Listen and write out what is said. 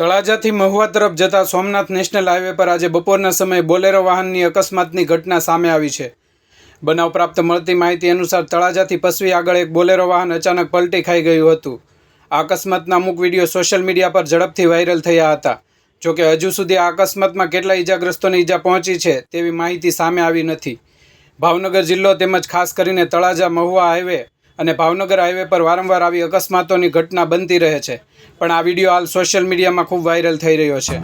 તળાજાથી મહુવા તરફ જતા Somnath national highway પર આજે બપોરના સમયે બોલેરો વાહનની અકસ્માતની ઘટના સામે આવી છે. બનાવ પ્રાપ્ત મળતી માહિતી અનુસાર તળાજાથી પસવી આગળ એક બોલેરો વાહન અચાનક પલટી ખાઈ ગયું હતું. આ અકસ્માતના અમુક વીડિયો સોશિયલ મીડિયા પર ઝડપથી વાયરલ થયા હતા. જોકે હજુ સુધી આ અકસ્માતમાં કેટલા ઈજાગ્રસ્તોને ઈજા પહોંચી છે તેવી માહિતી સામે આવી નથી. ભાવનગર જિલ્લો તેમજ ખાસ કરીને તળાજા મહુવા હાઈવે અને ભાવનગર હાઈવે પર વારંવાર આવી અકસ્માતોની ઘટના બનતી રહે છે. પણ આ વીડિયો હાલ સોશિયલ મીડિયામાં ખૂબ વાયરલ થઈ રહ્યો છે.